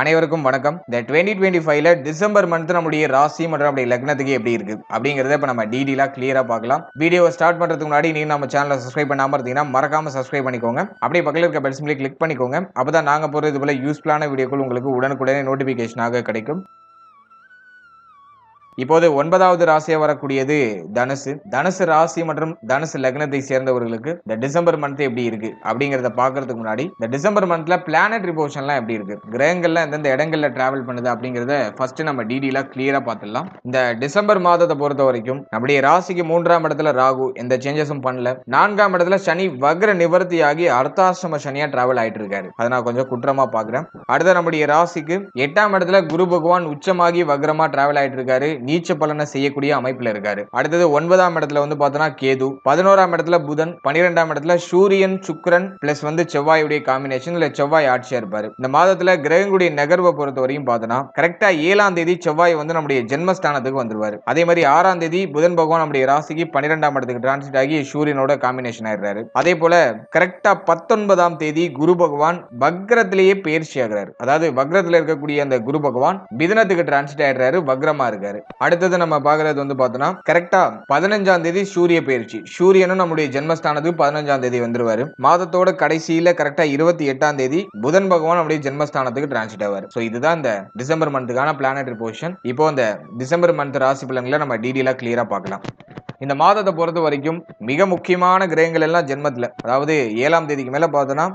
அனைவருக்கும் வணக்கம். இந்த டுவெண்ட்டி டுவெண்ட்டி ஃபைவ்ல டிசம்பர் மந்த் நம்முடைய ராசி மற்றும் நம்முடைய லக்னத்துக்கு எப்படி இருக்கு? அப்படிங்கறத இப்ப நம்ம டீடெயிலா கிளியரா பார்க்கலாம். வீடியோ ஸ்டார்ட் பண்றதுக்கு முன்னாடி நீங்க நம்ம சேனலை சப்ஸ்கிரைப் பண்ணாம இருந்தீங்கன்னா மறக்காம சப்ஸ்கிரைப் பண்ணிக்கோங்க. அப்படியே பக்கத்தில் இருக்க பெல் சிம்லி கிளிக் பண்ணிக்கோங்க. அப்பதான் நாங்க போற இது போல யூஸ்ஃபுல்லான வீடியோக்கள் உங்களுக்கு உடனுக்குடனே நோட்டிபிகேஷனாக கிடைக்கும். இப்போது ஒன்பதாவது ராசியாக வரக்கூடியது தனுசு. தனுசு ராசி மற்றும் தனுசு லக்னத்தை சேர்ந்தவர்களுக்கு இந்த டிசம்பர் மந்த் எப்படி இருக்கு அப்படிங்கறத பாக்குறதுக்கு முன்னாடி இந்த டிசம்பர் மந்த்ல பிளானட் ரிபோஷன்லாம் எப்படி இருக்கு? கிரகங்கள்ல எந்தெந்த இடங்கள்ல டிராவல் பண்ணுது அப்படிங்கறத ஃபர்ஸ்ட் நம்ம டீடெயிலா கிளியரா பார்த்துடலாம். இந்த டிசம்பர் மாதத்தை பொறுத்த வரைக்கும் நம்முடைய ராசிக்கு மூன்றாம் இடத்துல ராகு எந்த சேஞ்சஸும் பண்ணல. நான்காம் இடத்துல சனி வக்ர நிவர்த்தியாகி அர்த்தாசிரம சனியா டிராவல் ஆயிட்டு இருக்காரு. அதை நான் கொஞ்சம் குற்றமா பாக்குறேன் அடுத்த நம்முடைய ராசிக்கு எட்டாம் இடத்துல குரு பகவான் உச்சமாகி வக்ரமா டிராவல் ஆயிட்டு இருக்காரு. நீச்ச பலனை செய்யக்கூடிய அமைப்புல இருக்காரு. அடுத்தது ஒன்பதாம் இடத்துல வந்து பார்த்தோன்னா கேது பதினோராம் இடத்துல புதன் பன்னிரெண்டாம் இடத்துல சூரியன் சுக்ரன் பிளஸ் வந்து செவ்வாயுடைய காம்பினேஷன் இல்ல செவ்வாய் ஆட்சியா இருப்பாரு. இந்த மாதத்துல கிரகங்களுடைய நகர்வை பொறுத்த வரையும் பார்த்தோன்னா கரெக்டா ஏழாம் தேதி செவ்வாய் வந்து நம்முடைய ஜென்மஸ்தானத்துக்கு வந்துருவாரு. அதே மாதிரி ஆறாம் தேதி புதன் பகவான் நம்முடைய ராசிக்கு பன்னிரெண்டாம் இடத்துக்கு டிரான்ஸ்லேட் ஆகி சூரியனோட காம்பினேஷன் ஆயிடுறாரு. அதே போல கரெக்டா பத்தொன்பதாம் தேதி குரு பகவான் வக்ரத்திலேயே பயிற்சி ஆகிறாரு. அதாவது வக்ரத்துல இருக்கக்கூடிய அந்த குரு பகவான் மிதனத்துக்கு டிரான்ஸ்லேட் ஆயிடுறாரு வக்ரமா இருக்காரு. அடுத்தது நம்ம பாக்குறது வந்து பார்த்தோம்னா கரெக்டா பதினஞ்சாம் தேதி சூரிய பயிற்சி. சூரியனும் நம்முடைய ஜென்மஸ்தானத்துக்கு பதினஞ்சாம் தேதி வந்துருவாரு. மாதத்தோட கடைசியில கரெக்டா இருபத்தி எட்டாம் தேதி புதன் பகவான் நம்முடைய ஜென்மஸ்தானத்துக்கு டிரான்ஸ்ட் ஆவார். ஸோ இதுதான் இந்த டிசம்பர் மந்த்துக்கான பிளானட்டரி பொசிஷன் இப்போ இந்த டிசம்பர் மந்த் ராசி பலன்களை நம்ம டீடெயிலா கிளியரா பார்க்கலாம். இந்த மாதத்தை பொறுத்த வரைக்கும் மிக முக்கியமான கிரகங்கள் எல்லாம் ஜென்மத்துல. அதாவது ஏழாம் தேதிக்கு மேல பார்த்தோன்னா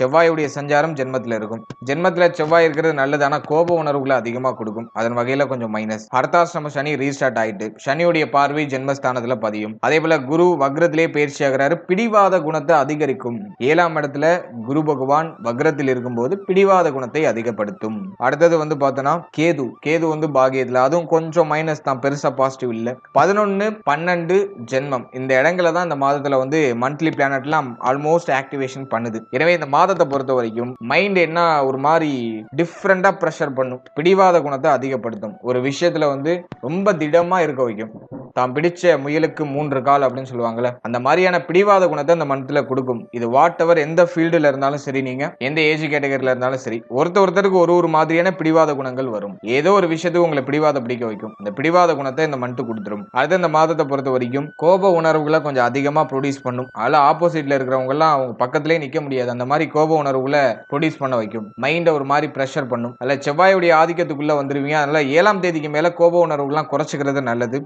செவ்வாயுடைய சஞ்சாரம் ஜென்மத்தில் இருக்கும். ஜென்மத்தில் செவ்வாய் இருக்கிறது நல்லது ஆனால் கோப உணர்வுகளை அதிகமாக கொடுக்கும். அதன் வகையில் கொஞ்சம் மைனஸ் அர்த்தாசிரம சனி ரீஸ்டார்ட் ஆயிட்டு சனியுடைய பார்வை ஜென்மஸ்தானத்துல பதியும். அதே போல குரு வக்ரத்திலே பயிற்சி ஆகிறாரு. பிடிவாத குணத்தை அதிகரிக்கும். ஏழாம் இடத்துல குரு பகவான் வக்ரத்தில் இருக்கும்போது பிடிவாத குணத்தை அதிகப்படுத்தும். அடுத்தது வந்து பார்த்தோன்னா கேது. கேது வந்து பாகியத்தில். அதுவும் கொஞ்சம் மைனஸ் தான். பெருசா பாசிட்டிவ் இல்ல. பதினொன்னு பன்னெண்டு ஜென்மம். இந்த இடங்களை தான் இந்த மாதத்தில் வந்து மந்த்லி பிளானட்லாம் ஆல்மோஸ்ட் ஆக்டிவேஷன் பண்ணுது. எனவே இந்த மாதம் மாதத்தை பொறுத்த வரைக்கும் மைண்ட் என்ன ஒரு மாதிரி டிஃப்ரெண்டா ப்ரெஷர் பண்ணும். பிடிவாத குணத்தை அதிகப்படுத்தும். ஒரு விஷயத்துல வந்து ரொம்ப திடமா இருக்க வைக்கும். தான் பிடிச்ச முயலுக்கு மூன்று கால் அப்படின்னு சொல்லுவாங்கல்ல அந்த மாதிரியான பிடிவாத குணத்தை அந்த மந்த்ல கொடுக்கும். இது வாட் எவர் எந்த ஃபீல்டுல இருந்தாலும் சரி நீங்க எந்த ஏஜ் கேட்டகரியில இருந்தாலும் சரி ஒருத்தர் ஒருத்தருக்கு ஒரு ஒரு மாதிரியான பிடிவாத குணங்கள் வரும். ஏதோ ஒரு விஷயத்துக்கு உங்களை பிடிவாத பிடிக்க வைக்கும். இந்த பிடிவாத குணத்தை இந்த மண்ட்டு கொடுத்துரும். அடுத்து இந்த மாதத்தை பொறுத்த வரைக்கும் கோப உணர்வுகளை கொஞ்சம் அதிகமா ப்ரொடியூஸ் பண்ணும். அதில் ஆப்போசிட்ல இருக்கிறவங்க எல்லாம் அவங்க பக்கத்துலேயே நிக்க முடியாது. அந்த மாதிரி கோப உணர்வுகளை ப்ரொடியூஸ் பண்ண வைக்கும். மைண்டை ஒரு மாதிரி ப்ரெஷர் பண்ணும். அதில் செவ்வாயுடைய ஆதிக்கத்துக்குள்ளே வந்துடுவீங்க அதனால் ஏழாம் தேதிக்கு மேலே கோப உணர்வுலாம் குறைச்சிக்கிறது நல்லது.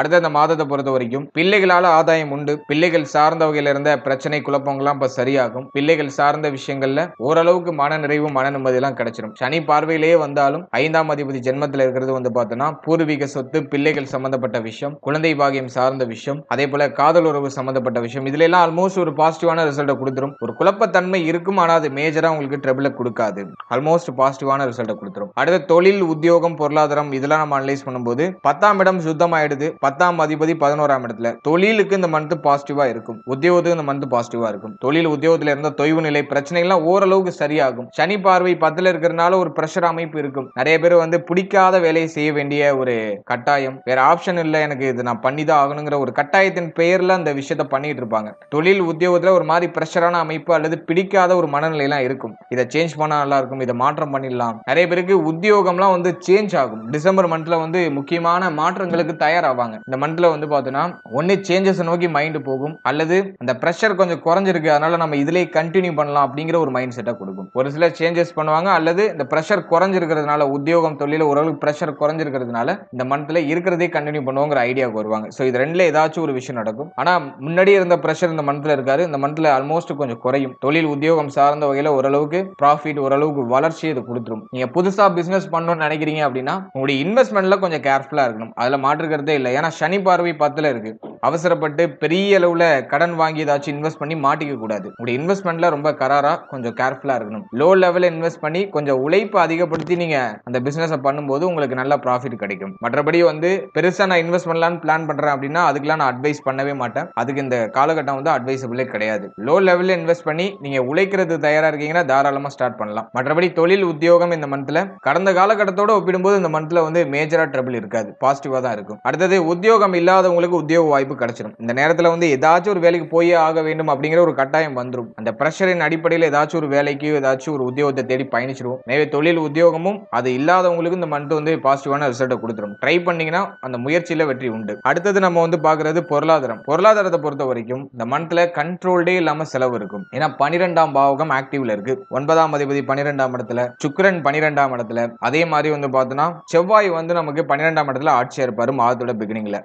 அடுத்தந்த மாதத்தை பொறுத்த வரைக்கும் பிள்ளைகளால ஆதாயம் உண்டு. பிள்ளைகள் சார்ந்த வகையில இருந்த பிரச்சனை குழப்பங்கள்லாம் இப்ப சரியாகும். பிள்ளைகள் சார்ந்த விஷயங்கள்ல ஓரளவுக்கு மன நிறைவு மன நிம்மதி எல்லாம் கிடைச்சிடும் சனி பார்வையிலேயே வந்தாலும் ஐந்தாம் அதிபதி ஜென்மத்தில் இருக்கிறது வந்து பார்த்தோன்னா பூர்வீக சொத்து பிள்ளைகள் சம்பந்தப்பட்ட விஷயம் குழந்தை பாகியம் சார்ந்த விஷயம் அதே போல காதல் உறவு சம்பந்தப்பட்ட விஷயம். இதுல எல்லாம் ஆல்மோஸ்ட் ஒரு பாசிட்டிவான ரிசல்ட்டை கொடுத்துரும். ஒரு குழப்பத்தன்மை இருக்கும் ஆனா அது மேஜரா உங்களுக்கு ட்ரபிள கொடுக்காது. ஆல்மோஸ்ட் பாசிட்டிவான ரிசல்ட்டை கொடுத்துரும். அடுத்த தொழில் உத்தியோகம் பொருளாதாரம் இதெல்லாம் நம்ம அனலைஸ் பண்ணும்போது பத்தாம் இடம் சுத்தமாயிடுது. பத்தாம் அதிபதி பதினோராம் இடத்துல. தொழிலுக்கு இந்த மந்த் பாசிட்டிவா இருக்கும். உத்தியோகத்துக்கு இந்த மந்த் பாசிட்டிவா இருக்கும். தொழில் உத்தியோகத்துல இருந்த தொய்வு நிலை பிரச்சனைகள்லாம் ஓரளவுக்கு சரியாகும். சனி பார்வை பத்துல இருக்கிறதுனால ஒரு பிரஷர் அமைப்பு இருக்கும். நிறைய பேர் வந்து பிடிக்காத வேலையை செய்ய வேண்டிய ஒரு கட்டாயம். வேற ஆப்ஷன் இல்லை. எனக்கு இது நான் பண்ணிதான் ஆகணுங்கிற ஒரு கட்டாயத்தின் பெயர்ல அந்த விஷயத்த பண்ணிட்டு இருப்பாங்க. தொழில் உத்தியோகத்துல ஒரு மாதிரி பிரஷரான அமைப்பு அல்லது பிடிக்காத ஒரு மனநிலையெல்லாம் இருக்கும். இதை சேஞ்ச் பண்ணா நல்லா இருக்கும். இதை மாற்றம் பண்ணிடலாம். நிறைய பேருக்கு உத்தியோகம்லாம் வந்து சேஞ்ச் ஆகும். டிசம்பர் மந்த்ல வந்து முக்கியமான மாற்றங்களுக்கு தயாராவாங்க. இந்த மந்த்ல வந்து பார்த்தோன்னா ஒன்னு சேஞ்சஸ் நோக்கி மைண்டு போகும். அல்லது அந்த ப்ரெஷர் கொஞ்சம் குறைஞ்சிருக்கு அதனால நம்ம இதுலேயே கண்டினியூ பண்ணலாம் அப்படிங்கிற ஒரு மைண்ட் செட்டை கொடுக்கும். ஒரு சில சேஞ்சஸ் பண்ணுவாங்க அல்லது இந்த ப்ரெஷர் குறைஞ்சிருக்கிறதுனால உத்தியோகம் தொழில ஓரளவுக்கு ப்ரெஷர் குறைஞ்சிருக்கிறதுனால இந்த மந்த்ல இருக்கிறதே கண்டினியூ பண்ணுவோங்கிற ஐடியாவுக்கு வருவாங்க. ஸோ இது ரெண்டுல ஏதாச்சும் ஒரு விஷயம் நடக்கும். ஆனால் முன்னாடி இருந்த ப்ரெஷர் இந்த மந்த்ல இருக்காரு இந்த மந்த்ல ஆல்மோஸ்ட் கொஞ்சம் குறையும். தொழில் உத்தியோகம் சார்ந்த வகையில் ஓரளவுக்கு ப்ராஃபிட் ஓரளவுக்கு வளர்ச்சி இது கொடுத்துரும். நீங்க புதுசா பிசினஸ் பண்ணணும்னு நினைக்கிறீங்க அப்படின்னா உங்களுடைய இன்வெஸ்ட்மெண்ட்ல கொஞ்சம் கேர்ஃபுல்லா இருக்கணும். அதுல மாற்றுக்கிறதே இல்லை. ஏன்னா சனி பார்வை பத்துல இருக்கு. அவசரப்பட்டு பெரிய அளவுல கடன் வாங்கி ஏதாச்சும் இன்வெஸ்ட் பண்ணி மாட்டிக்க கூடாது. உங்களுடைய இன்வெஸ்ட்மெண்ட்ல ரொம்ப கராரா கொஞ்சம் கேர்ஃபுல்லா இருக்கணும். லோ லெவல்ல இன்வெஸ்ட் பண்ணி கொஞ்சம் உழைப்பு அதிகப்படுத்தி நீங்க அந்த பிசினஸ் பண்ணும்போது உங்களுக்கு நல்ல ப்ராஃபிட் கிடைக்கும். மற்றபடி வந்து பெருசா நான் இன்வெஸ்ட் பண்ணலாம்னு பிளான் பண்றேன் அப்படின்னா அதுக்கெல்லாம் நான் அட்வைஸ் பண்ணவே மாட்டேன். அதுக்கு இந்த காலகட்டம் வந்து அட்வைசபிளே கிடையாது. லோ லெவல்ல இன்வெஸ்ட் பண்ணி நீங்க உழைக்கிறது தயாரா இருக்கீங்கன்னா தாராளமா ஸ்டார்ட் பண்ணலாம். மற்றபடி தொழில் உத்தியோகம் இந்த மந்த்ல கடந்த காலகட்டத்தோட ஒப்பிடும்போது இந்த மந்த்ல வந்து மேஜரா ட்ரபிள் இருக்காது. பாசிட்டிவா தான் இருக்கும். அடுத்தது உத்தியோகம் இல்லாதவங்களுக்கு உத்தியோக வாய்ப்பு வாய்ப்பு கிடைச்சிடும் இந்த நேரத்தில் வந்து ஏதாச்சும் ஒரு வேலைக்கு போயே ஆக வேண்டும் அப்படிங்கிற ஒரு கட்டாயம் வந்துடும் அந்த ப்ரெஷரின் அடிப்படையில் ஏதாச்சும் ஒரு வேலைக்கு ஏதாச்சும் ஒரு உத்தியோகத்தை தேடி பயணிச்சிருவோம். மேவே தொழில் உத்தியோகமும் அது இல்லாதவங்களுக்கு இந்த மந்த் வந்து பாசிட்டிவான ரிசல்ட்டை கொடுத்துரும். ட்ரை பண்ணீங்கன்னா அந்த முயற்சியில் வெற்றி உண்டு. அடுத்தது நம்ம வந்து பார்க்கறது பொருளாதாரம். பொருளாதாரத்தை பொறுத்த வரைக்கும் இந்த மந்த்ல கண்ட்ரோல்டே இல்லாமல் செலவு இருக்கும். ஏன்னா பனிரெண்டாம் பாவகம் ஆக்டிவ்ல இருக்கு. ஒன்பதாம் அதிபதி பனிரெண்டாம் இடத்துல சுக்கரன் பனிரெண்டாம் இடத்துல. அதே மாதிரி வந்து பார்த்தோன்னா செவ்வாய் வந்து நமக்கு பன்னிரெண்டாம் இடத்துல ஆட்சியர் இருப்பாரு மாதத்தோட பிகினிங்ல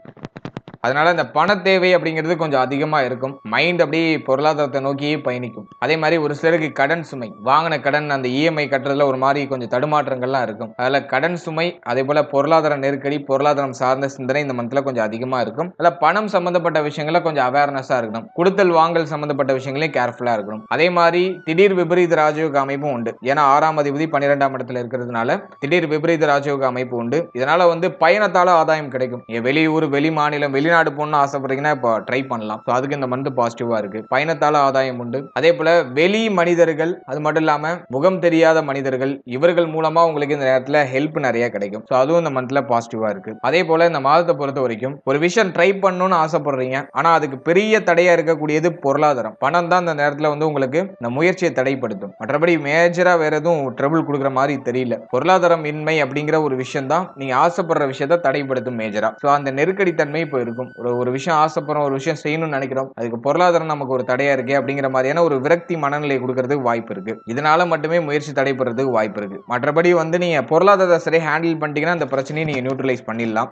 அதனால இந்த பண தேவை அப்படிங்கிறது கொஞ்சம் அதிகமாக இருக்கும். மைண்ட் அப்படியே பொருளாதாரத்தை நோக்கியே பயணிக்கும். அதே மாதிரி ஒரு சிலருக்கு கடன் சுமை. வாங்கின கடன் அந்த இஎம்ஐ கட்டுறதுல ஒரு மாதிரி கொஞ்சம் தடுமாற்றங்கள்லாம் இருக்கும். அதில் கடன் சுமை அதே போல பொருளாதார நெருக்கடி பொருளாதாரம் சார்ந்த சிந்தனை இந்த மந்த்ல கொஞ்சம் அதிகமாக இருக்கும். அதில் பணம் சம்பந்தப்பட்ட விஷயங்கள கொஞ்சம் அவேர்னஸாக இருக்கணும். கொடுத்தல் வாங்கல் சம்பந்தப்பட்ட விஷயங்களையும் கேர்ஃபுல்லாக இருக்கணும். அதே மாதிரி திடீர் விபரீத ராஜயோக அமைப்பும் உண்டு. ஏன்னா ஆறாம் அதிபதி பன்னிரெண்டாம் இடத்துல இருக்கிறதுனால திடீர் விபரீத ராஜயோக அமைப்பு உண்டு. இதனால வந்து பயணத்தால் ஆதாயம் கிடைக்கும். வெளியூர் வெளி மாநிலம் வெளி வெளிநாடு போகணும்னு ஆசைப்படுறீங்கன்னா இப்போ ட்ரை பண்ணலாம். ஸோ அதுக்கு இந்த மந்த் பாசிட்டிவாக இருக்கு. பயணத்தால் ஆதாயம் உண்டு. அதே போல வெளி மனிதர்கள் அது மட்டும் இல்லாமல் முகம் தெரியாத மனிதர்கள் இவர்கள் மூலமாக உங்களுக்கு இந்த நேரத்தில் ஹெல்ப் நிறைய கிடைக்கும். ஸோ அதுவும் இந்த மந்த்ல பாசிட்டிவாக இருக்கு. அதே போல இந்த மாதத்தை பொறுத்த வரைக்கும் ஒரு விஷயம் ட்ரை பண்ணணும்னு ஆசைப்படுறீங்க. ஆனால் அதுக்கு பெரிய தடையாக இருக்கக்கூடியது பொருளாதாரம். பணம் தான் இந்த நேரத்தில் வந்து உங்களுக்கு இந்த முயற்சியை தடைப்படுத்தும். மற்றபடி மேஜராக வேற எதுவும் ட்ரபிள் கொடுக்குற மாதிரி தெரியல. பொருளாதாரம் இன்மை அப்படிங்கிற ஒரு விஷயம் தான் நீங்கள் ஆசைப்படுற விஷயத்த தடைப்படுத்தும் மேஜராக ஸோ அந்த நெருக்கடி தன்மை இப்போ இருக்கும். ஒரு ஒரு விஷயம் ஆசைப்படுறோம் ஒரு விஷயம் செய்யணும்னு நினைக்கிறோம். அதுக்கு பொருளாதாரம் நமக்கு ஒரு தடையா இருக்கே அப்படிங்கிற மாதிரியான ஒரு விரக்தி மனநிலை கொடுக்கறதுக்கு வாய்ப்பு இருக்கு. இதனால மட்டுமே முயற்சி தடைப்படுறதுக்கு வாய்ப்பு இருக்கு. மற்றபடி வந்து நீங்க பொருளாதார சரி ஹேண்டில் பண்ணிட்டீங்கன்னா அந்த பிரச்சனையை நீங்க நியூட்ரலைஸ் பண்ணிடலாம்.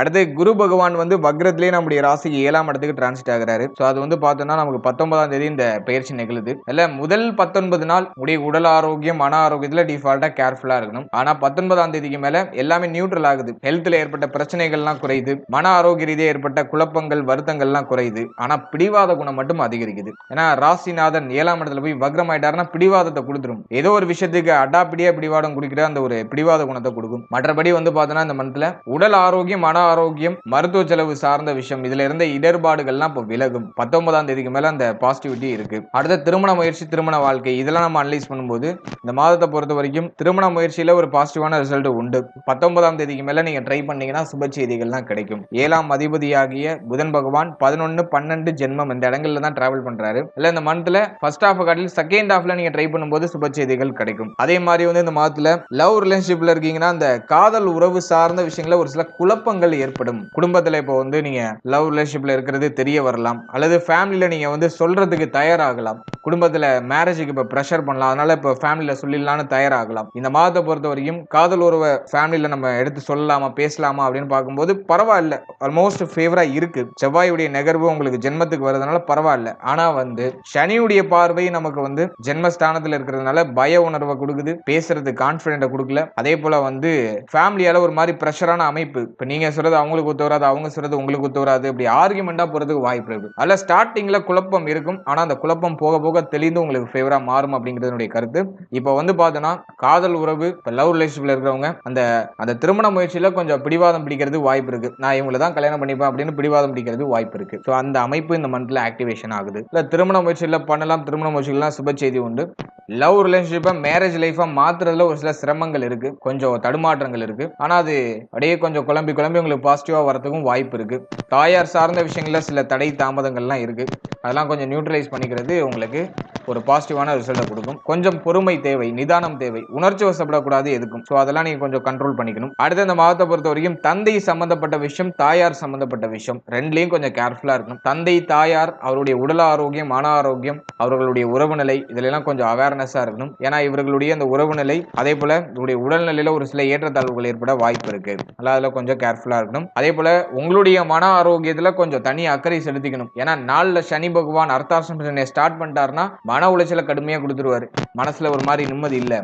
அடுத்து குரு பகவான் வந்து வக்ரத்திலே நம்முடைய ராசிக்கு ஏழாம் இடத்துக்கு டிரான்சிட் ஆகிறாரு. ஸோ அது வந்து பார்த்தோம்னா நமக்கு பத்தொன்பதாம் தேதி இந்த பயிற்சி நிகழுது. இல்லை முதல் பத்தொன்பது நாள் உடைய உடல் ஆரோக்கியம் மன ஆரோக்கியத்தில் டிஃபால்ட்டாக கேர்ஃபுல்லாக இருக்கணும். ஆனால் பத்தொன்பதாம் தேதிக்கு மேலே எல்லாமே நியூட்ரல் ஆகுது. ஹெல்த்தில் ஏற்பட்ட பிரச்சனைகள்லாம் குறையுது. மன ஆரோக்கிய ரீதியாக ஏற்பட்ட குழப்பங்கள் வருத்தங்கள்லாம் குறையுது. ஆனால் பிடிவாத குணம் மட்டும் அதிகரிக்குது. ஏன்னா ராசிநாதன் ஏழாம் இடத்துல போய் வக்ரம் ஆயிட்டாருன்னா பிடிவாதத்தை கொடுத்துரும். ஏதோ ஒரு விஷயத்துக்கு அடாப்பிடியாக பிடிவாதம் குடிக்கிற அந்த ஒரு பிடிவாத குணத்தை கொடுக்கும். மற்றபடி வந்து பார்த்தோன்னா இந்த மனத்தில் உடல் ஆரோக்கியம் மன ஆரோக்கியம் மருத்துவ செலவு சார்ந்த விஷயம். இதுல இருந்த இடர்பாடுகள்லாம் இப்போ விலகும். பத்தொன்பதாம் தேதிக்கு மேல அந்த பாசிட்டிவிட்டி இருக்கு. அடுத்த திருமண முயற்சி திருமண வாழ்க்கை இதெல்லாம் நம்ம அனலைஸ் பண்ணும்போது இந்த மாதத்தை பொறுத்த வரைக்கும் திருமண முயற்சியில ஒரு பாசிட்டிவான ரிசல்ட் உண்டு. பத்தொன்பதாம் தேதிக்கு மேல நீங்க ட்ரை பண்ணீங்கன்னா சுப செய்திகள்லாம் கிடைக்கும். ஏழாம் அதிபதியாகிய புதன் பகவான் பதினொன்னு பன்னெண்டு ஜென்மம் இந்த இடங்கள்ல தான் டிராவல் பண்றாரு. இல்ல இந்த மந்த்ல ஃபர்ஸ்ட் ஆஃப் காட்டில் செகண்ட் ஆஃப்ல நீங்க ட்ரை பண்ணும்போது சுப செய்திகள் கிடைக்கும். அதே மாதிரி வந்து இந்த மாதத்துல லவ் ரிலேஷன்ஷிப்ல இருக்கீங்கன்னா அந்த காதல் உறவு சார்ந்த விஷயங்கள ஒரு சில குழப்பங்கள் ஏற்படும். குடும்பத்துல இப்போ வந்து நீங்க லவ் ரிலேஷன்ஷிப்ல இருக்கிறது தெரிய வரலாம். அல்லது ஃபேமிலியில நீங்க வந்து சொல்றதுக்கு தயாராகலாம். குடும்பத்துல மேரேஜுக்கு இப்போ ப்ரெஷர் பண்ணலாம். அதனால இப்போ ஃபேமிலியில சொல்லிடலாம்னு தயாராகலாம். இந்த மாதத்தை பொறுத்த வரைக்கும் காதல் உறவை ஃபேமிலியில நம்ம எடுத்து சொல்லலாமா பேசலாமா அப்படின்னு பார்க்கும்போது பரவாயில்ல. ஆல்மோஸ்ட் ஃபேவரா இருக்கு. செவ்வாயுடைய நகர்வு உங்களுக்கு ஜென்மத்துக்கு வருதுனால பரவாயில்ல. ஆனா வந்து சனியுடைய பார்வை நமக்கு வந்து ஜென்மஸ்தானத்துல இருக்கிறதுனால பய உணர்வை கொடுக்குது. பேசுறது கான்பிடென்ட்டை கொடுக்கல. அதே போல வந்து ஃபேமிலியால ஒரு மாதிரி ப்ரெஷரான அமைப்பு. இப்போ நீங்க சொல்றது அவங்களுக்கு ஒத்து வராது அவங்க சொல்றது உங்களுக்கு ஒத்து வராது இப்படி ஆர்குமெண்டா போறதுக்கு வாய்ப்பு இருக்கு. அதில் ஸ்டார்டிங்ல குழப்பம் இருக்கும். ஆனா அந்த குழப்பம் போக போக தெளிந்து உங்களுக்கு ஃபேவரா மாறும் அப்படிங்கிறது கருத்து. இப்போ வந்து பார்த்தோன்னா காதல் உறவு இப்போ லவ் ரிலேஷன்ஷிப்ல இருக்கிறவங்க அந்த அந்த திருமண முயற்சியில கொஞ்சம் பிடிவாதம் பிடிக்கிறது வாய்ப்பு இருக்கு. நான் இவங்களை தான் கல்யாணம் பண்ணிப்பேன் அப்படின்னு பிடிவாதம் பிடிக்கிறது வாய்ப்பு இருக்கு. ஸோ அந்த அமைப்பு இந்த மந்த்ல ஆக்டிவேஷன் ஆகுது. இல்ல திருமண முயற்சியில பண்ணலாம் திருமண முயற்சிகள்லாம் சுப செய்தி உண்டு. லவ் ரிலேஷன்ஷிப்பை மேரேஜ் லைஃபை மாத்துறதுல ஒரு சில சிரமங்கள் இருக்கு. கொஞ்சம் தடுமாற்றங்கள் இருக்கு. ஆனா அது அப்படியே கொஞ்சம் குழம்பி குழம்பி உங்களுக்கு பாசிட்டிவா வரதுக்கும் வாய்ப்பு இருக்கு. தாயார் சார்ந்த விஷயங்களில் சில தடை தாமதங்கள்லாம் இருக்கு. அதெல்லாம் கொஞ்சம் நியூட்ரலைஸ் பண்ணிக்கிறது உங்களுக்கு ஒரு பாசிட்டிவான ரிசல்ட்டை கொடுக்கும். கொஞ்சம் பொறுமை தேவை நிதானம் தேவை. உணர்ச்சி வசப்படக்கூடாது எதுக்கும். ஸோ அதெல்லாம் நீங்கள் கொஞ்சம் கண்ட்ரோல் பண்ணிக்கணும். அடுத்து இந்த மாதத்தை பொறுத்த வரைக்கும் தந்தை சம்மந்தப்பட்ட விஷயம் தாயார் சம்மந்தப்பட்ட விஷயம். ரெண்டுலேயும் கொஞ்சம் கேர்ஃபுல்லாக இருக்கணும். தந்தை தாயார் அவருடைய உடல் ஆரோக்கியம் மன ஆரோக்கியம் அவர்களுடைய உறவு நிலை கொஞ்சம் அவேர்னஸாக இருக்கணும். ஏன்னா இவர்களுடைய அந்த உறவு நிலை அதே போல இவருடைய உடல்நிலையில் ஒரு சில ஏற்றத்தாழ்வுகள் ஏற்பட வாய்ப்பு இருக்குது அதனால் அதில் கொஞ்சம் கேர்ஃபுல்லாக இருக்கணும். அதே போல உங்களுடைய மன ஆரோக்கியத்துல கொஞ்சம் தனி அக்கறை செலுத்திக்கணும். ஏன்னா நாள்ல சனி பகவான் அர்த்தாசம் ஸ்டார்ட் பண்ணிட்டாருன்னா மன உளைச்சலை கடுமையா கொடுத்துருவாரு. மனசுல ஒரு மாதிரி நிம்மதி இல்ல.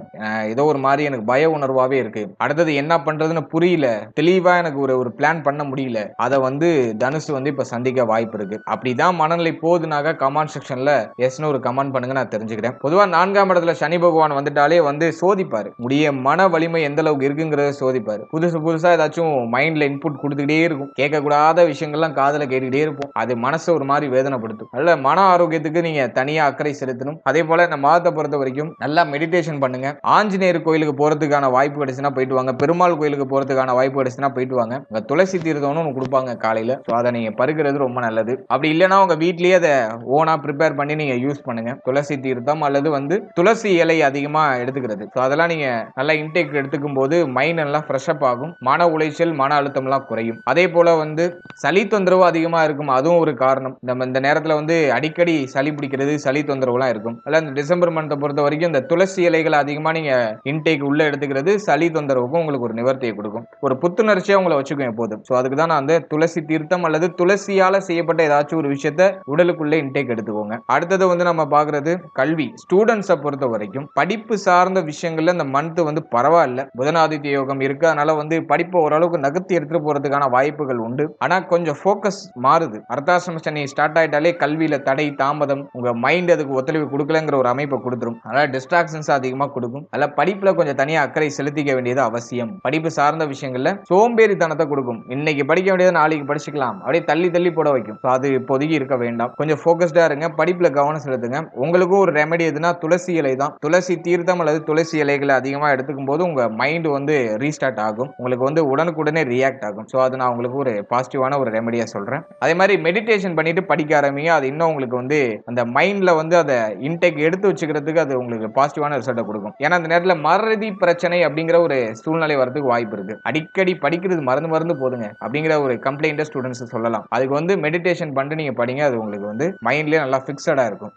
ஏதோ ஒரு மாதிரி எனக்கு பய உணர்வாவே இருக்கு. அடுத்தது என்ன பண்றதுன்னு புரியல. தெளிவா எனக்கு ஒரு ஒரு பிளான் பண்ண முடியல. அதை வந்து தனுசு வந்து இப்ப சந்திக்க வாய்ப்பு இருக்கு. அப்படிதான் மனநிலை போகுதுனாக்க கமெண்ட் செக்ஷன்ல எஸ்னு ஒரு கமெண்ட் பண்ணுங்க நான் தெரிஞ்சுக்கிறேன். பொதுவா நான்காம் இடத்துல சனி பகவான் வந்துட்டாலே வந்து சோதிப்பாரு. முடிய மன வலிமை எந்த அளவுக்கு இருக்குங்கிறத சோதிப்பாரு. புதுசு புதுசா ஏதாச்சும் மைண்ட்ல இன்புட் கொடுத்துக்கிட்டே இருக்கும். கேட்கக்கூடாத விஷயங்கள்லாம் காதில் கேட்டுக்கிட்டே இருப்போம். அது மனசை ஒரு மாதிரி வேதனைப்படுத்தும். நல்ல மன ஆரோக்கியத்துக்கு நீங்க தனியா அக்கறை செலுத்தணும். அதே போல இந்த மாதத்தை பொறுத்த வரைக்கும் நல்லா மெடிடேஷன் பண்ணுங்க. ஆஞ்சநேயர் கோயிலுக்கு போறதுக்கான வாய்ப்பு கிடைச்சுன்னா போயிட்டு வாங்க. பெருமாள் கோயிலுக்கு போறதுக்கான வாய்ப்பு கிடைச்சுன்னா போயிட்டு வாங்க. உங்க துளசி தீர்த்தம்னு ஒன்று கொடுப்பாங்க காலையில. ஸோ அதை நீங்க பருக்கிறது ரொம்ப நல்லது. அப்படி இல்லைன்னா உங்க வீட்லயே அதை ஓனா ப்ரிப்பேர் பண்ணி நீங்க யூஸ் பண்ணுங்க. துளசி தீர்த்தம் அல்லது வந்து துளசி இலை அதிகமா எடுத்துக்கிறது. ஸோ அதெல்லாம் நீங்க நல்லா இன்டேக் எடுத்துக்கும் போது மைண்ட் நல்லா ஃப்ரெஷ் அப் ஆகும். மன உளைச்சல் மன அழுத்தம்லாம் குறையும். அதே போல வந்து சளி தொந்தரவு அதிகமாக இருக்கும் அதுவும் ஒரு காரணம். நம்ம இந்த நேரத்தில் வந்து அடிக்கடி சளி பிடிக்கிறது சளி தொந்தரவுலாம் இருக்கும். அதில் இந்த டிசம்பர் மந்த்தை பொறுத்த வரைக்கும் இந்த துளசி இலைகளை அதிகமாக நீங்கள் இன்டேக் உள்ள எடுத்துக்கிறது சளி தொந்தரவுக்கும் உங்களுக்கு ஒரு நிவர்த்தியை கொடுக்கும். ஒரு புத்துணர்ச்சியாக உங்களை வச்சுக்கும் எப்போதும். ஸோ அதுக்கு தான் நான் அந்த துளசி தீர்த்தம் அல்லது துளசியால் செய்யப்பட்ட ஏதாச்சும் ஒரு விஷயத்த உடலுக்குள்ளே இன்டேக் எடுத்துக்கோங்க. அடுத்தது வந்து நம்ம பார்க்குறது கல்வி. ஸ்டூடெண்ட்ஸை பொறுத்த வரைக்கும் படிப்பு சார்ந்த விஷயங்கள்ல இந்த மந்த் வந்து பரவாயில்ல. புதனாதித்ய யோகம் இருக்கு. அதனால வந்து படிப்பை ஓரளவுக்கு நகர்த்தி எடுத்துட்டு போறதுக்கான வாய்ப்புகள் உண்டு. ஆனா கொஞ்சம் ஃபோக்கஸ் மாறுது. அர்த்தாசிரம சனி ஸ்டார்ட் ஆயிட்டாலே கல்வியில தடை தாமதம் உங்க மைண்ட் அதுக்கு ஒத்துழைப்பு கொடுக்கலங்கிற ஒரு அமைப்பை கொடுத்துரும். அதனால டிஸ்ட்ராக்ஷன்ஸ் அதிகமா கொடுக்கும். அதில் படிப்புல கொஞ்சம் தனியா அக்கறை செலுத்திக்க வேண்டியது அவசியம். படிப்பு சார்ந்த விஷயங்கள்ல சோம்பேறித்தனத்தை கொடுக்கும். இன்னைக்கு படிக்க வேண்டியதை நாளைக்கு படிச்சுக்கலாம். அப்படியே தள்ளி தள்ளி போட வைக்கும். அது இப்போதைக்கு இருக்க வேண்டாம். கொஞ்சம் ஃபோக்கஸ்டா இருங்க. படிப்புல கவனம் செலுத்துங்க. உங்களுக்கும் ஒரு ரெமெடி எதுனா துளசி இலை தான். துளசி தீர்த்தம் அல்லது துளசி இலைகளை அதிகமா எடுத்துக்கும் போது உங்க மைண்ட் வந்து ரீஸ்டார்ட் ஆகும். உங்களுக்கு வந்து உடனுக்குடனே ரியாக்ட் ஆகும் ஸோ அது நான் உங்களுக்கு ஒரு பாசிட்டிவான ஒரு ரெமடியாக சொல்றேன். அதே மாதிரி மெடிடேஷன் பண்ணிட்டு படிக்க ஆரம்பிங்க. அது இன்னும் உங்களுக்கு வந்து அந்த மைண்டில் வந்து அதை இன்டேக் எடுத்து வச்சுக்கிறதுக்கு அது உங்களுக்கு பாசிட்டிவான ரிசல்ட்டை கொடுக்கும். ஏன்னா அந்த நேரத்தில் மறதி பிரச்சனை அப்படிங்கிற ஒரு சூழ்நிலை வரதுக்கு வாய்ப்பு இருக்கு. அடிக்கடி படிக்கிறது மறந்து மறந்து போதுங்க அப்படிங்கிற ஒரு கம்ப்ளைண்ட்டை ஸ்டூடெண்ட்ஸ் சொல்லலாம். அதுக்கு வந்து மெடிடேஷன் பண்ணிட்டு நீங்கள் படிங்க. அது உங்களுக்கு வந்து மைண்ட்லேயே நல்லா ஃபிக்ஸடாக இருக்கும்.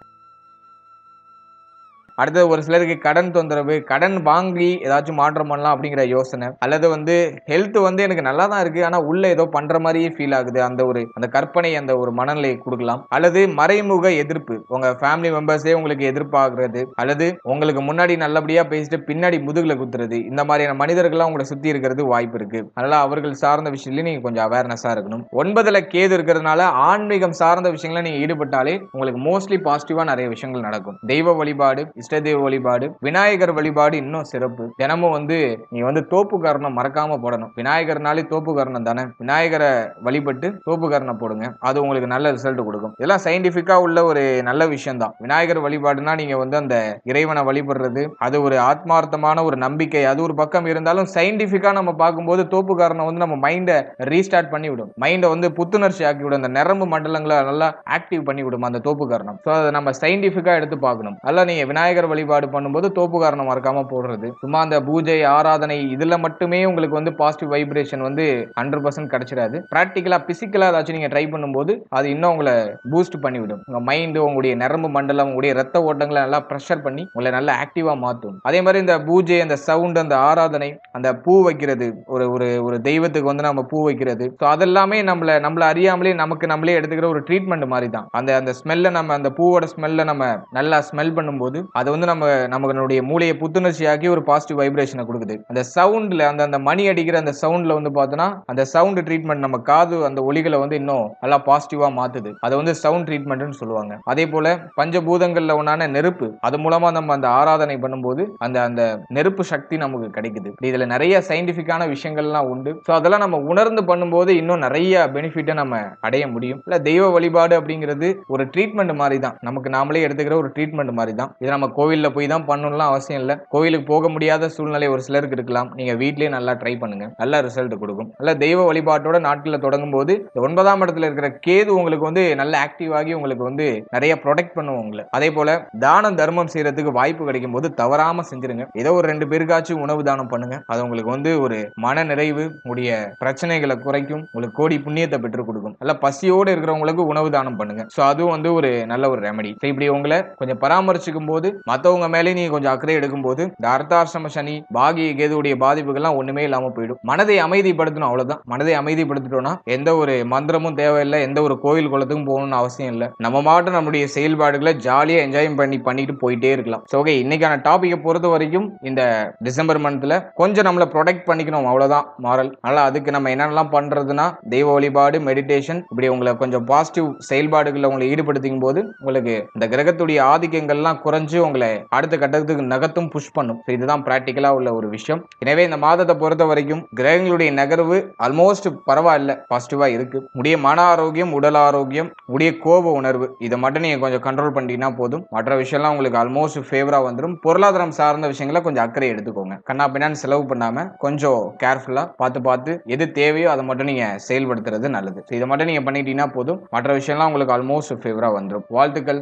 அடுத்தது ஒரு சிலருக்கு கடன் தொந்தரவு கடன் வாங்கி ஏதாச்சும் மாற்றம் பண்ணலாம் அப்படிங்கிற யோசனை. அல்லது வந்து ஹெல்த் வந்து எனக்கு நல்லா தான் இருக்கு ஆனா உள்ள ஏதோ பண்ற மாதிரியே ஃபீல் ஆகுது. அந்த ஒரு அந்த கற்பனை அந்த ஒரு மனநிலையை கொடுக்கலாம். அல்லது மறைமுக எதிர்ப்பு. உங்க ஃபேமிலி மெம்பர்ஸே உங்களுக்கு எதிர்ப்பாகிறது அல்லது உங்களுக்கு முன்னாடி நல்லபடியா பேசிட்டு பின்னாடி முதுகுல குத்துறது. இந்த மாதிரியான மனிதர்கள்லாம் உங்களை சுத்தி இருக்கிறது வாய்ப்பு இருக்கு. அதனால அவர்கள் சார்ந்த விஷயத்துலயும் நீங்க கொஞ்சம் அவேர்னஸா இருக்கணும். ஒன்பதுல கேது இருக்கிறதுனால ஆன்மீகம் சார்ந்த விஷயங்கள நீங்க ஈடுபட்டாலே உங்களுக்கு மோஸ்ட்லி பாசிட்டிவா நிறைய விஷயங்கள் நடக்கும். தெய்வ வழிபாடு இஷ்டதேவ வழிபாடு விநாயகர் வழிபாடு இன்னும் சிறப்பு. தினமும் வந்து நீ வந்து தோப்பு கரணம் மறக்காம போடணும். விநாயகர்னாலே தோப்பு கரணம் தானே? விநாயகரை வழிபட்டு தோப்பு கரணம் போடுங்க. அது உங்களுக்கு நல்ல ரிசல்ட் கொடுக்கும். இதெல்லாம் சயின்டிபிக்கா உள்ள ஒரு நல்ல விஷயம் தான் விநாயகர் வழிபாடுனா நீங்க வந்து அந்த இறைவனை வழிபடுறது அது ஒரு ஆத்மார்த்தமான ஒரு நம்பிக்கை. அது ஒரு பக்கம் இருந்தாலும் சயின்டிபிக்கா நம்ம பார்க்கும்போது தோப்பு காரணம் வந்து நம்ம மைண்டை ரீஸ்டார்ட் பண்ணி விடும். மைண்டை வந்து புத்துணர்ச்சி ஆக்கி விடும். அந்த நரம்பு மண்டலங்களை நல்லா ஆக்டிவ் பண்ணி விடும் அந்த தோப்பு காரணம். ஸோ அதை நம்ம சயின்டிஃபிக்காக எடுத்து பார்க்கணும். அதெல்லாம் நீங்க விநாயகர் வழிபாடு பண்ணும்போது தோப்பு காரணம் மறக்காம போடுறது. சும்மா அந்த பூஜை ஆராதனை இதுல மட்டுமே உங்களுக்கு வந்து பாசிட்டிவ் வைப்ரேஷன் வந்து ஹண்ட்ரட் பர்சன்ட் கிடைச்சிடாது. ப்ராக்டிக்கலா பிசிக்கலா ஏதாச்சும் நீங்க ட்ரை பண்ணும்போது அது இன்னும் உங்களை பூஸ்ட் பண்ணிவிடும். உங்க மைண்டு உங்களுடைய நரம்பு மண்டலம் உங்களுடைய ரத்த ஓட்டங்களை நல்லா ப்ரெஷர் பண்ணி உங்களை நல்லா ஆக்டிவா மாற்றும். அதே மாதிரி இந்த பூஜை அந்த சவுண்ட் அந்த ஆராதனை அந்த பூ வைக்கிறது ஒரு ஒரு ஒரு தெய்வத்துக்கு வந்து நம்ம பூ வைக்கிறது. ஸோ அதெல்லாமே நம்மள நம்மள அறியாமலே நமக்கு நம்மளே எடுத்துக்கிற ஒரு ட்ரீட்மெண்ட் மாதிரி தான். அந்த அந்த ஸ்மெல்லை நம்ம அந்த பூவோட ஸ்மெல்ல நம்ம நல்லா ஸ்மெல் பண்ணும்போது அது வந்து நம்ம நம்மளுடைய மூளையை புத்துணர்ச்சியாக்கி ஒரு பாசிட்டிவ் வைப்ரேஷனை கொடுக்குது. அந்த சவுண்டில் அந்த அந்த மணி அடிக்கிற அந்த சவுண்டில் வந்து பார்த்தோன்னா அந்த சவுண்ட் ட்ரீட்மெண்ட் நம்ம காது அந்த ஒலிகளை வந்து இன்னும் நல்லா பாசிட்டிவாக மாற்றுது அதை வந்து சவுண்ட் ட்ரீட்மெண்ட்னு சொல்லுவாங்க. அதே போல் பஞ்சபூதங்களில் ஒன்னான நெருப்பு அது மூலமாக நம்ம அந்த ஆராதனை பண்ணும்போது அந்த அந்த நெருப்பு சக்தி நமக்கு கிடைக்குது. இதில் நிறைய சயின்டிஃபிக்கான விஷயங்கள்லாம் உண்டு. ஸோ அதெல்லாம் நம்ம உணர்ந்து பண்ணும்போது இன்னும் நிறைய பெனிஃபிட்டை நம்ம அடைய முடியும். இல்லை தெய்வ வழிபாடு அப்படிங்கிறது ஒரு ட்ரீட்மெண்ட் மாதிரி தான். நமக்கு நாமளே எடுத்துக்கிற ஒரு ட்ரீட்மெண்ட் மாதிரி தான். இது நம்ம கோவிலில் போய் தான் பண்ணணும்லாம் அவசியம் இல்லை. கோவிலுக்கு போக முடியாத சூழ்நிலை ஒரு சிலருக்கு இருக்கலாம். நீங்கள் வீட்லேயே நல்லா ட்ரை பண்ணுங்க. நல்ல ரிசல்ட் கொடுக்கும். நல்ல தெய்வ வழிபாட்டோட நாட்களில் தொடங்கும் போது ஒன்பதாம் இடத்துல இருக்கிற கேது உங்களுக்கு வந்து நல்ல ஆக்டிவ் ஆகி உங்களுக்கு வந்து நிறைய ப்ரொடெக்ட் பண்ணுவோம் உங்களை. அதே போல தானம் தர்மம் செய்யறதுக்கு வாய்ப்பு கிடைக்கும் போது தவறாம செஞ்சிருங்க. ஏதோ ஒரு ரெண்டு பேருக்காச்சும் உணவு தானம் பண்ணுங்க. அது உங்களுக்கு வந்து ஒரு மன நிறைவு உடைய பிரச்சனைகளை குறைக்கும் உங்களுக்கு கோடி புண்ணியத்தை பெற்றுக் கொடுக்கும். நல்ல பசியோடு இருக்கிறவங்களுக்கு உணவு தானம் பண்ணுங்க. ஸோ அதுவும் வந்து ஒரு நல்ல ஒரு ரெமடி ஸோ இப்படி உங்களை கொஞ்சம் பராமரிச்சுக்கும் போது மற்றவங்க மேலே நீ கொஞ்சம் அக்கறை எடுக்கும்போது இந்த அர்த்தாசிரம சனி பாகிய கேதுவுடைய பாதிப்புகள்லாம் ஒண்ணுமே இல்லாம போயிடும். மனதை அமைதிப்படுத்தணும் அவ்வளவுதான். மனதை அமைதிப்படுத்திட்டோம்னா எந்த ஒரு மந்திரமும் தேவையில்லை எந்த ஒரு கோயில் குளத்துக்கும் போகணும்னு அவசியம் இல்லை. நம்ம மாவட்டம் நம்முடைய செயல்பாடுகளை ஜாலியா என்ஜாய் பண்ணி பண்ணிட்டு போயிட்டே இருக்கலாம். ஸோ ஓகே இன்னைக்கான டாபிக்கை பொறுத்த வரைக்கும் இந்த டிசம்பர் மந்த்ல கொஞ்சம் நம்மளை ப்ரொடெக்ட் பண்ணிக்கணும் அவ்வளவுதான் மாறல் அதனால அதுக்கு நம்ம என்னென்னலாம் பண்றதுன்னா தெய்வ வழிபாடு மெடிடேஷன் இப்படி உங்களை கொஞ்சம் பாசிட்டிவ் செயல்பாடுகளில் உங்களை ஈடுபடுத்திக்கும் போது உங்களுக்கு இந்த கிரகத்துடைய ஆதிக்கங்கள்லாம் குறைஞ்சு உங்களை அடுத்த கட்டத்துக்கு நகர்த்தும் புஷ் பண்ணும். இதுதான் பிராக்டிக்கலா உள்ள ஒரு விஷயம். எனவே இந்த மாதத்தை பொறுத்த வரைக்கும் கிரகங்களுடைய நகர்வு ஆல்மோஸ்ட் பரவாயில்ல. பாசிட்டிவா இருக்கு. உடைய மன ஆரோக்கியம் உடல் ஆரோக்கியம் உடைய கோப உணர்வு இதை மட்டும் நீங்க கொஞ்சம் கண்ட்ரோல் பண்ணிட்டீங்கன்னா போதும். மற்ற விஷயம்லாம் உங்களுக்கு ஆல்மோஸ்ட் ஃபேவரா வந்துடும் பொருளாதாரம் சார்ந்த விஷயங்களை கொஞ்சம் அக்கறை எடுத்துக்கோங்க. கண்ணா பின்னான்னு செலவு பண்ணாம கொஞ்சம் கேர்ஃபுல்லா பார்த்து பார்த்து எது தேவையோ அதை மட்டும் நீங்க செயல்படுத்துறது நல்லது. இதை மட்டும் நீங்க பண்ணிட்டீங்கன்னா போதும். மற்ற விஷயம்லாம் உங்களுக்கு ஆல்மோஸ்ட் ஃபேவரா வந்துடும் வாழ்த்துக்கள்.